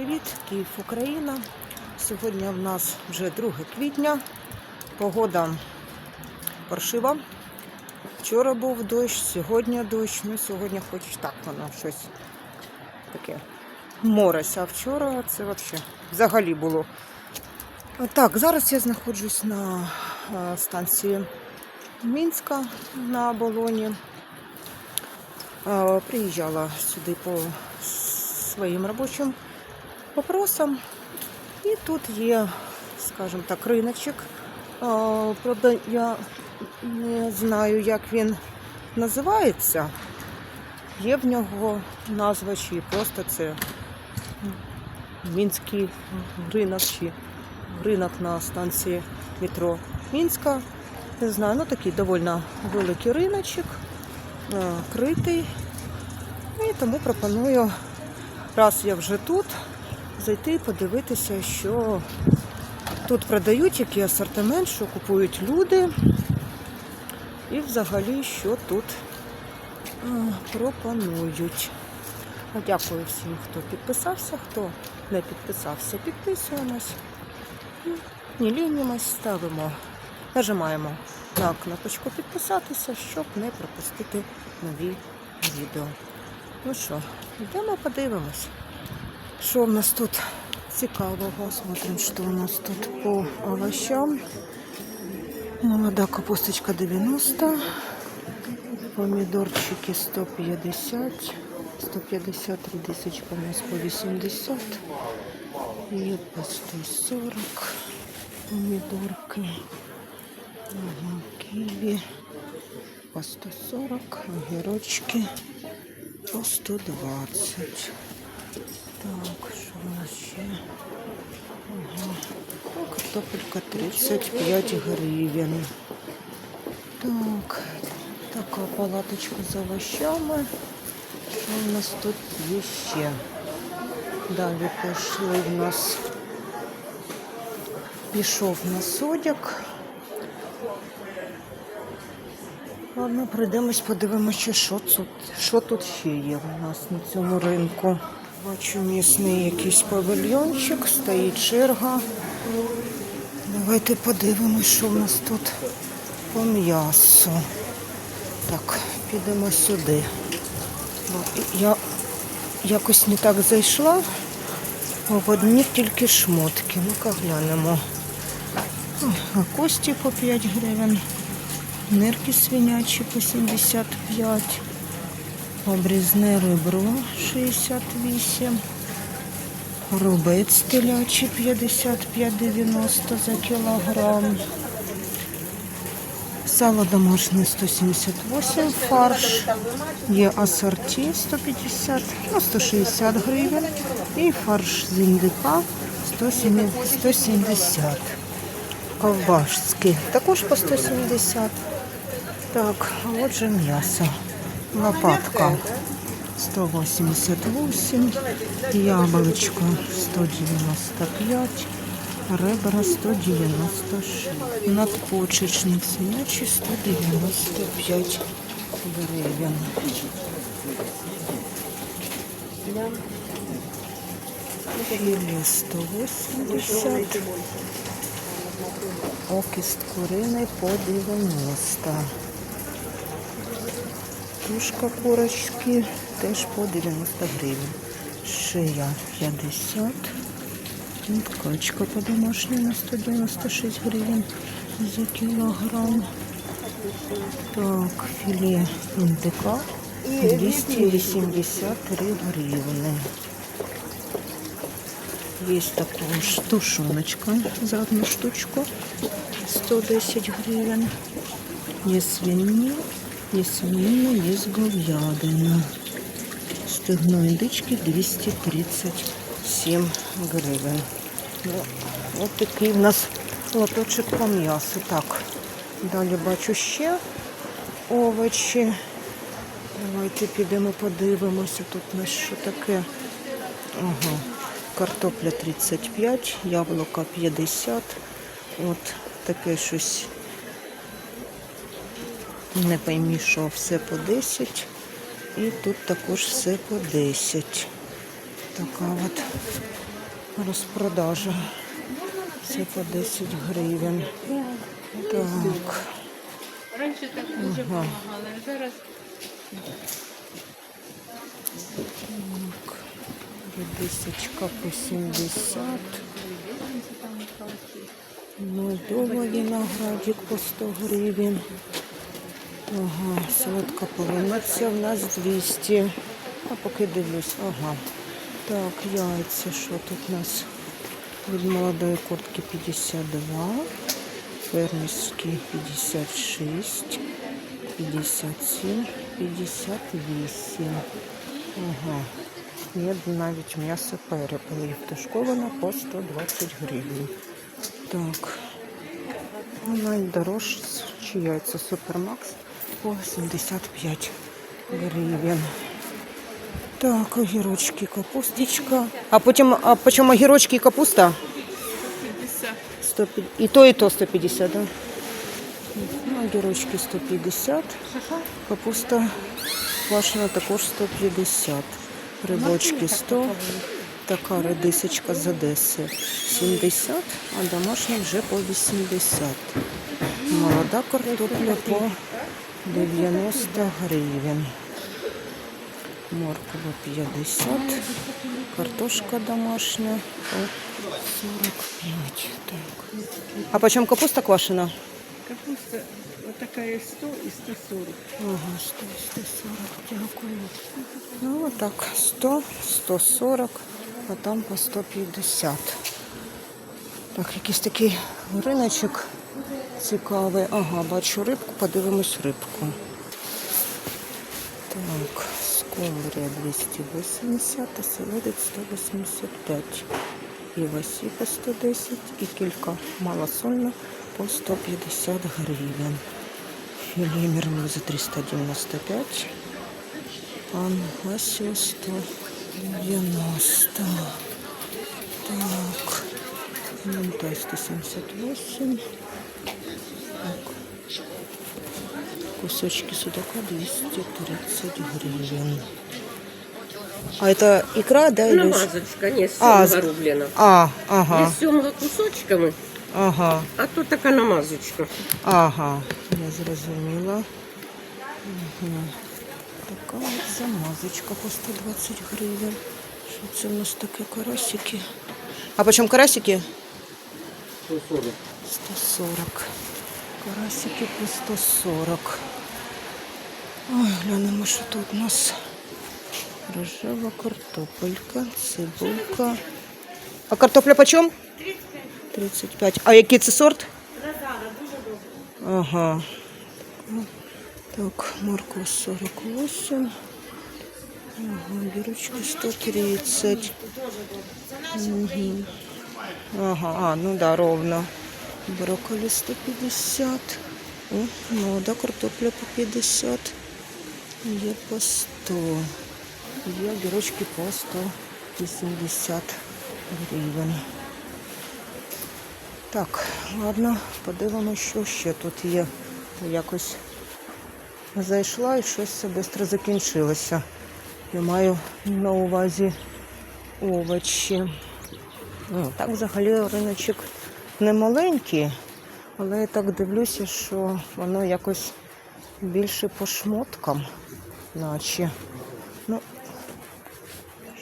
привіт! Київ, Україна. Сьогодні в нас вже 2 квітня. Погода паршива. Вчора був дощ, сьогодні дощ. Ну, сьогодні хоч так воно щось таке морось. А вчора це взагалі взагалі було. Так, зараз я знаходжусь на е, станції Мінська на Болоні. Е, Приїжджала сюди по своїм робочим вопросам. І тут є, скажімо так, риночок. Правда, я не знаю, як він називається. Є в нього назва чи просто це Мінський ринок чи ринок на станції метро Мінська. Не знаю, ну такий доволі великий риночок, критий. І тому пропоную, раз я вже тут, зайти і подивитися, що тут продають, який асортимент, що купують люди. І взагалі, що тут е, пропонують. Ну, Дякую всім, хто підписався, хто не підписався, підписуємось. І Не лінімось, ставимо, нажимаємо на кнопочку підписатися, щоб не пропустити нові відео. Ну що, йдемо подивимось, що в нас тут цікавого. Смотрим, що у нас тут по овощам. Молода капусточка 90, помідорчики 150, 150 редисочка у нас по 80, є по 140 помідорки, ага, ківі по 140, огірочки по 120. Так, що у нас ще? Ага. Картопелька 35 гривень. Так, така палаточка з овощами. Що у нас тут є ще? Далі пішли в нас. Пішов на содяк. Ладно, прийдемось, подивимося, що тут, що тут ще є у нас на цьому ринку. Бачу місний якийсь павильйончик, стоїть черга. Давайте подивимось, що в нас тут по м'ясу. Так, підемо сюди. Я якось не так зайшла. В одні тільки шмотки. Ну-ка глянемо. Кості по 5 гривень. Нирки свинячі по 75. Обрізне ребро 68. Рубець телячий 55,90 за кілограм. Сало домашнє 178, фарш. Є асорті 150, ну 160 гривень. І фарш з індика 170. Ковбашський також по 170. Так, а отже м'ясо. Лопатка. 188, яблочко 195, ребра 196, надпочечник свинячий 195 гривень. Філе 180, окіст куриний по 90. Тушка курочки теж по 90 гривень. Шия 50. І Качка по домашній на 196 гривень за кілограм. Так, філе індика 283 гривни. Є також тушоночка за одну штучку 110 гривень. Є свині, є свинина, є говядина. Стегно індички 237 гривень. Ну, Ось такий в нас лоточок по м'ясу. Так, далі бачу ще овочі. Давайте підемо подивимося. Тут у нас що таке. Ага. Картопля 35, яблука 50. От таке щось. Не поймі, що все по 10. І тут також все по 10. Така от розпродажа. Це по 10 гривень. Так. Раніше так дуже допомагали, а зараз Так. Редисочка по 70. Молдова виноградик по 100 гривень. Ага, солодка полуниця в нас 200. А поки дивлюсь, ага. Так, яйця, що тут у нас? Від молодої куртки 52, фермерські 56, 57, 58. Ага. Є навіть м'ясо перепелів. Тушковане по 120 гривень. Так. Ну, найдорожчі яйця Супермакс по 75 гривень. Так, огірочки, капусточка. А потім, а почем огірочки і капуста? 50. 150. І то, і то 150, да? Ну, огірочки 150. Капуста квашена також 150. Рибочки 100. Така редисочка з Одеси 70, а домашня вже по 80. Молода картопля по 90 гривень. Морква 50, картошка домашня 45. Так. А почем капуста квашена? Капуста отака є 100 і 140. Ага, 100, 140, дякую. Ну, отак, 100, 140, а там по 150. Так, якийсь такий риночок цікавий. Ага, бачу рибку, подивимось рибку. Так, скумбрія 280, а селедець 185. І васі по 110, і кілька малосольна по 150 гривень. Філе мерлуза 395, пангасіо 190. Так, мінтай 178. Так. Кусочки судака 230 гривен. А это икра, да, или? Намазочка, ні, А, рублена. А, ага, сьомга кусочками, ага, а тут така намазочка. ага. Я зрозуміла. Угу. Така замазочка по 120 гривень. Що це у нас таке карасики? А почем карасики? 140. Карасики по 140. Ой, глянемо, що тут у нас. Рожева картопелька, цибулька. А картопля почем? 35. А який це сорт? Ага. Так, морква 48. Ага, бірочка 130. Мгм. Ага, а, ну да, ровно. Брокколи 150. О, молода картопля по 50. Є по 100. Є огірочки по 180 гривень. Так, ладно, подивимося, що ще тут є. Якось зайшла і щось це швидко закінчилося. Я маю на увазі овочі. Ну, так взагалі риночок не маленький, але я так дивлюся, що воно якось більше по шмоткам, наче. Ну,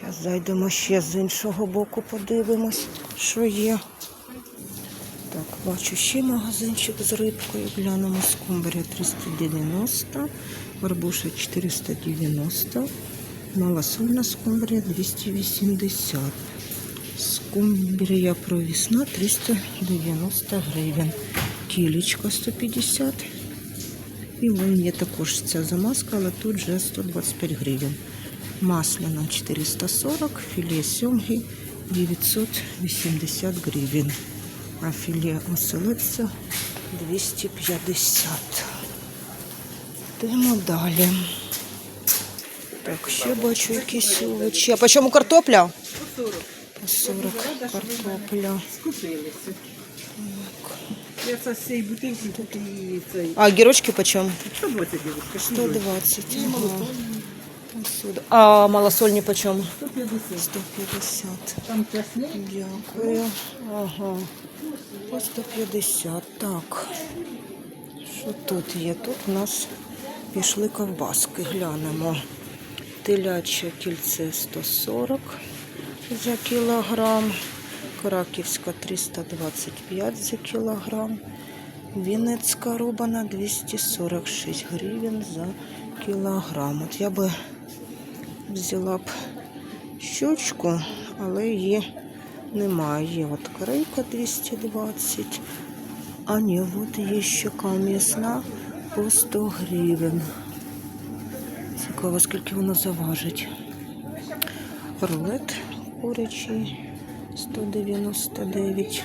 зараз зайдемо ще з іншого боку, подивимось, що є. Так, бачу ще магазинчик з рибкою. Глянемо скумбрія 390, барбуша 490, малосольна скумбрія 280. Скумбрія провісна 390 гривень. Кілечка 150. І вон є також ця замазка, але тут вже 125 гривень. Масляна 440, філе сьомги 980 гривень. А філе оселедця 250. Йдемо далі. Так, ще бачу якісь овочі. А по чому картопля? По 40 картопля. Скупилися. Я це з цієї бутилки тут і цей. А гірочки по чому? 120 дівчатка. 120. Ага. Посуда. А малосольні по чому? 150. 150. Там чесник. Дякую. Ага. По 150. Так. Що тут є? Тут у нас пішли ковбаски. Глянемо. Теляче кільце 140 за кілограм. Краківська 325 за кілограм. Вінницька рубана 246 гривень за кілограм. От я би взяла б щучку, але її немає. Є от корейка 220. А ні, от є щука м'ясна по 100 гривень. Цікаво, скільки вона заважить. Рулет курячий 199.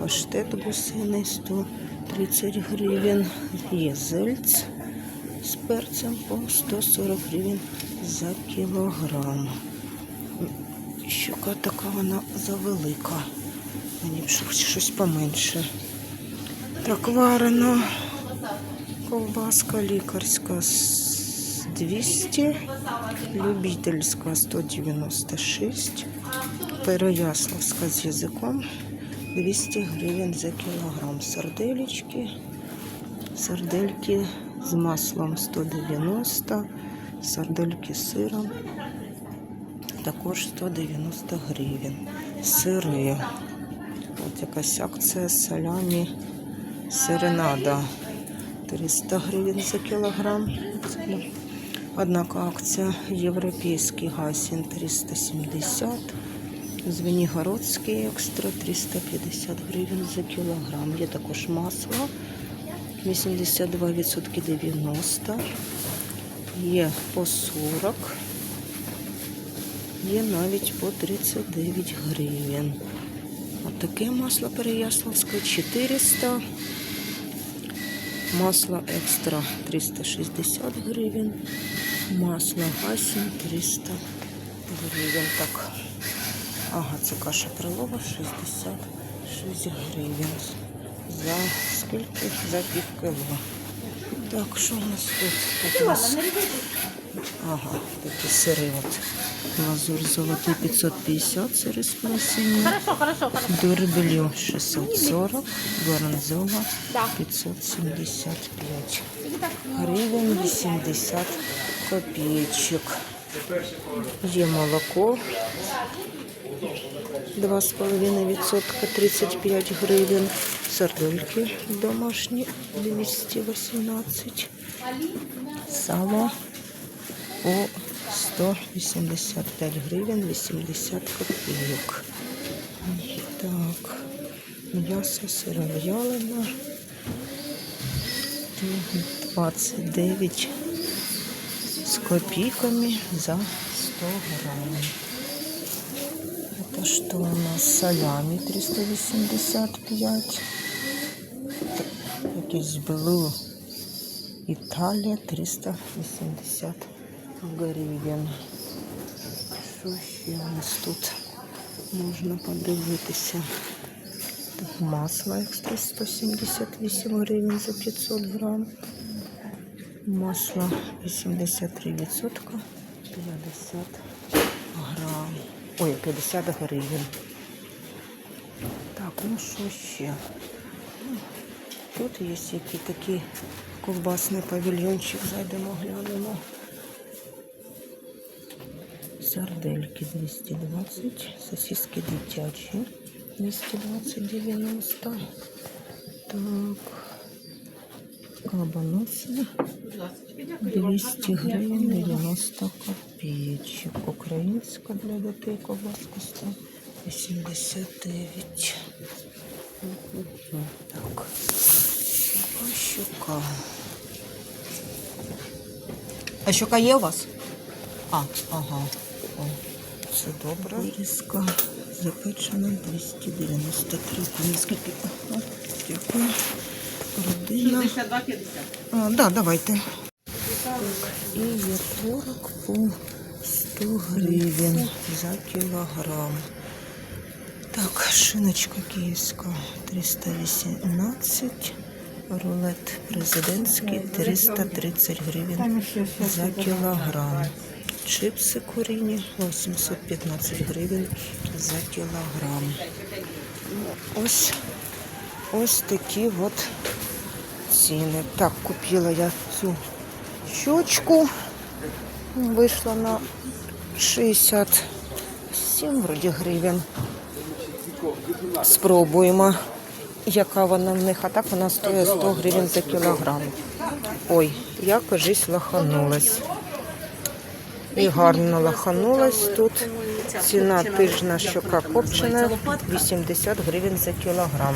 Паштет гусиний 130 гривень. Є з перцем по 140 гривень за кілограм. Щука така вона завелика. Мені б щось- поменше. Так, варена ковбаска лікарська з 200, любительська 196, переяславська з язиком 200 гривень за кілограм. Сарделечки, сардельки з маслом 190, сардельки з сиром також 190 гривень. Сири. От якась акція салямі серенада. 300 гривень за кілограм. Однак акція європейський гасін 370. Звенігородський екстра 350 гривень за кілограм. Є також масло 82% 90. Є по 40. Є навіть по 39 гривень. Отаке масло Переяславське 400. Масло екстра 360 гривень. Масло гасін 300 гривень. Так. Ага, це каша крилова 66 гривень. За скільки? За пів. Так, що у нас тут? Тут у нас Ага, такі сири от. Лазурь золотий 550, сири з плесені. Дурбелю 640, горонзола 575. Гривень 80 копійчик. Є молоко 2,5% 35 гривень. Сардельки домашні 218. Сало по 185 гривень 80 копійок. Так, м'ясо сиров'ялене 29 з копійками за 100 грамм. Это что у нас? Салями 385. Якийсь блу. Італія 380 гривень. Що ще у нас тут можна подивитися? Масло екстра 178 гривень за 500 грам. Масло 83 відсотка 50 грам. Ой, 50 гривень. Так, ну що ще? Ну, Тут є які такі ковбасний павільйончик, зайдемо, глянемо. Сардельки 220, сосиски дитячі 220-90. Так, кабаноси 200 гривень 90 копійчик. Українська для дітей ковбаска 189. Так. Щука. А щука є у вас? А, ага. О, це добре. Вирізка запечена 293. Наскільки? Дякую. Родина. 62,50. А, да, давайте. І є творог по 100 гривень за кілограм. Так, шиночка київська 318, рулет президентський 330 гривень за кілограм. Чипси куріні 815 гривень за кілограм. Ось, ось такі от ціни. Так, купила я цю щочку. Вийшла на 67 вроді гривень. Спробуємо, яка вона в них. А так вона стоїть 100 гривень за кілограм. Ой, я кажись лаханулась. І гарно лаханулась тут. Ціна тижна щока копчена 80 гривень за кілограм.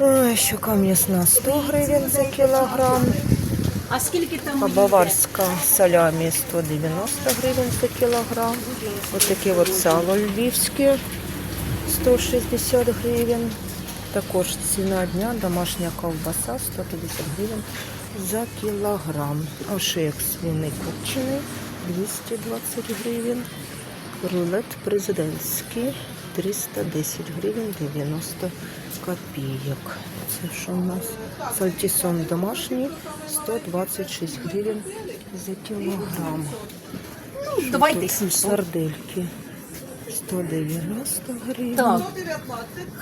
Ой, щока м'ясна 100 гривень за кілограм. А скільки там баварська салямі 190 гривень за кілограм. Ось таке от сало львівське 160 гривень. Також ціна дня домашня ковбаса 150 гривень за кілограм. Ошик свиний копчений 220 гривень. Рулет президентський 310 гривень 90 копійок. Це що у нас? Сальтісон домашній 126 гривень за кілограм. давайте Тут сардельки 190 гривень. Так.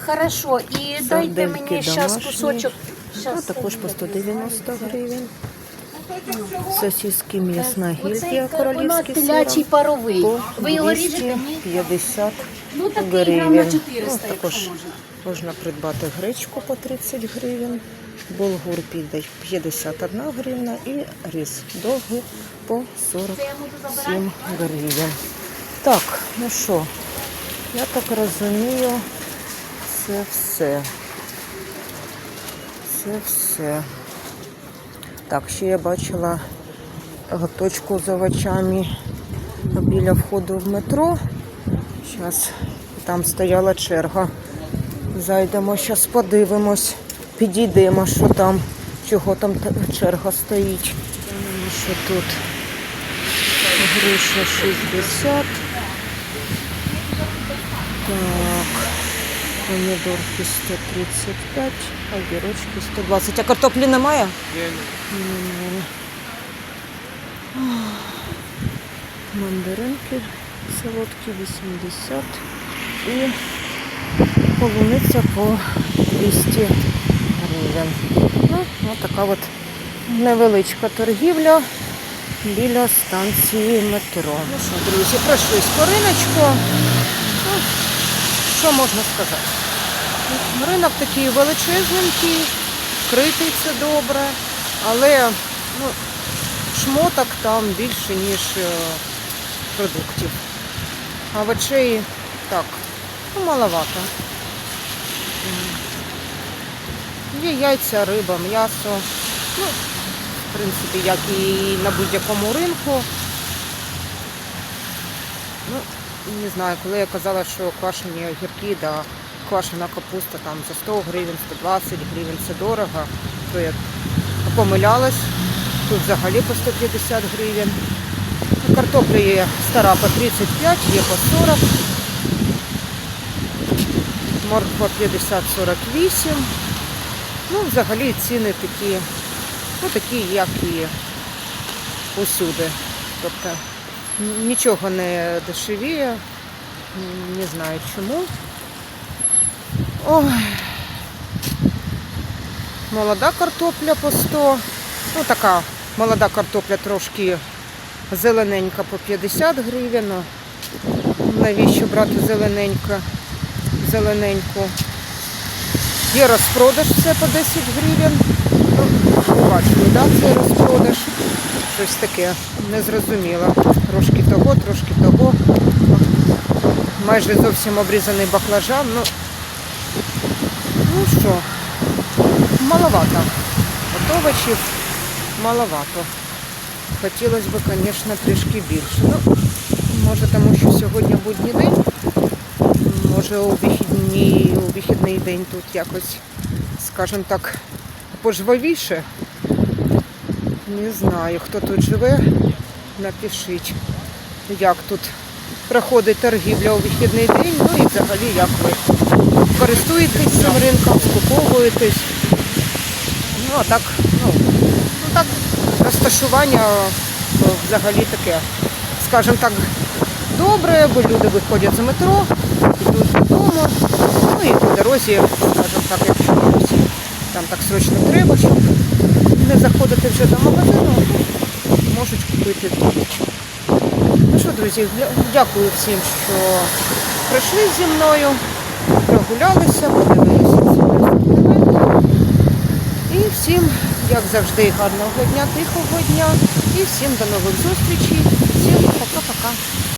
Хорошо, і дайте мені зараз кусочок. А Щас. також по 190 гривень. Сосиски м'ясна Оцей гільдія карбонат королівський паровий. По Ви його ріжете? Ні? 250 Ну такий грам на гривень. 400, Ну, також можна придбати гречку по 30 гривень, булгур піде 51 гривна і рис довгий по 47 гривень. Так, ну що, я так розумію, це все. Це все. Так, ще я бачила е, точку з овочами біля входу в метро. Зараз там стояла черга. Зайдемо, зараз подивимось, підійдемо, що там, чого там черга стоїть. Що тут груша 60. Так, помідорки 135, огірочки 120. А картоплі немає? Немає. Мандаринки солодкі 80 і полуниця по 200 гривень. Ну, ось така от невеличка торгівля біля станції метро. Ну що, друзі, пройшлись по риночку. Що можна сказати? Ринок такий величезненький, критий це добре, але ну, шмоток там більше, ніж е, продуктів. А овочей так, ну, маловато. Є яйця, риба, м'ясо. Ну, в принципі, як і на будь-якому ринку. Ну, не знаю, коли я казала, що квашені огірки, да, квашена капуста там за 100 гривень, 120 гривень, це дорого, то я помилялась. Тут взагалі по 150 гривень. Картопля є стара по 35, є по 40. Морква 50-48. Ну, взагалі ціни такі, ну такі, як і усюди. Тобто нічого не дешевіє, не знаю чому. Ой. Молода картопля по 100. Ну така молода картопля трошки зелененька по 50 гривень. Ну, Навіщо брати зелененька, зелененьку? Є розпродаж це по 10 гривень. Ну, бачили, да, цей розпродаж. Щось таке незрозуміло. Трошки того, трошки того. Майже зовсім обрізаний баклажан. Ну, ну що, маловато. От овочів маловато. Хотілося б, звісно, трішки більше. Ну, може, тому що сьогодні будній день. Може, у вихідний, у вихідний день тут якось, скажімо так, пожвавіше. Не знаю, хто тут живе, напишіть, як тут проходить торгівля у вихідний день, ну і взагалі як ви користуєтесь цим ринком, скуповуєтесь. Ну, а так, ну, ну так, розташування е, взагалі таке скажімо так, добре, бо люди виходять з метро, йдуть додому. Ну і по дорозі, скажімо так, якщо там так срочно треба, щоб не заходити вже до магазину, ну, можуть купити тут. Ну що, друзі, дякую всім, що прийшли зі мною, прогулялися, подивилися. І всім, як завжди, гарного дня, тихого дня. І всім до нових зустрічей. Всім пока-пока.